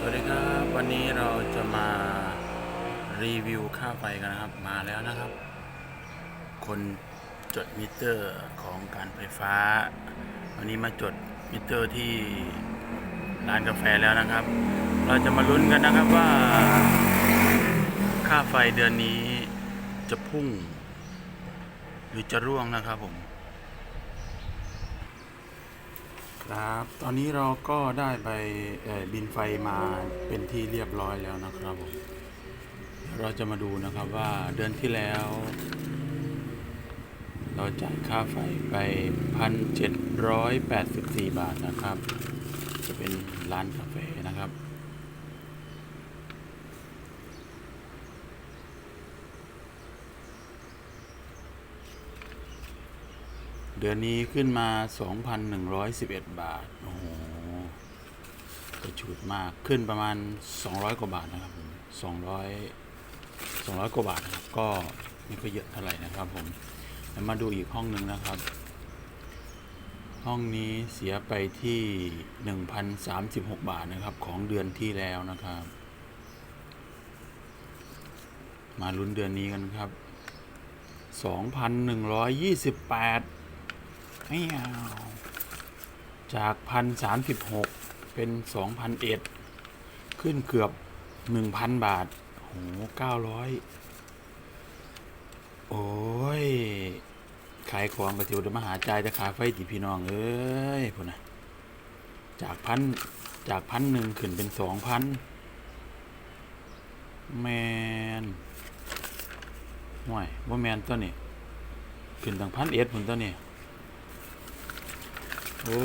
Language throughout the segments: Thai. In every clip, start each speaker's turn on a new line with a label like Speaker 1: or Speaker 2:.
Speaker 1: สวัสดีครับ วันนี้เราจะมารีวิวค่าไฟกันนะครับ มาแล้วนะครับ คนจดมิเตอร์ของการไฟฟ้า วันนี้มาจดมิเตอร์ที่ร้านกาแฟแล้วนะครับ เราจะมาลุ้นกันนะครับว่า ค่าไฟเดือนนี้จะพุ่ง หรือจะร่วงนะครับผม ครับ ตอนนี้เราก็ได้ไปบินไฟมาเป็นที่เรียบร้อยแล้วนะครับผมเดี๋ยวเราจะมาดูนะครับว่าเดือนที่แล้ว เราจ่ายค่าไฟไปพันเจ็ดร้อยแปดสิบสี่บาทนะครับ จะเป็นร้านกาแฟนะครับ เดือนนี้ขึ้นมา 2,111 บาท โอ้โหกระชุดมาก ขึ้นประมาณ 200 กว่าบาทนะครับผม200 200 กว่าบาทนะครับ ก็ไม่ค่อยเยอะเท่าไหร่นะครับผม แล้วมาดูอีกห้องหนึ่งนะครับ ห้องนี้เสียไปที่ 1,036 บาทนะครับ ของเดือนที่แล้วนะครับ มาลุ้นเดือนนี้กันครับ 2,128ไม่เอา จากพันสามสิบหกเป็นสองพันเอ็ดขึ้นเกือบหนึ่งพันบาท โหเก้าร้อยโอ้ย ขายของกระเจียวเดมหาใจจะขาไฟตีพี่น้องเอ้ยพุ่นนะจากพันจากพันหนึ่งขึ้นเป็นสองพันแมนห่วยว่าแมนตัวนี้ ขึ้นตั้งพันเอ็ดพุ่นตัวนี้ โอ้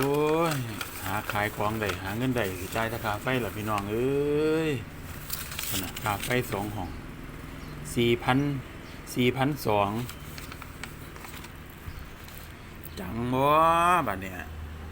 Speaker 1: ย หาขายของได้หาเงินได้สิจ่ายราคาไฟล่ะพี่น้องเอ้ยขนาดคาไฟสองห้องสี่พันสี่พันสองจังบ่บัดเนี่ย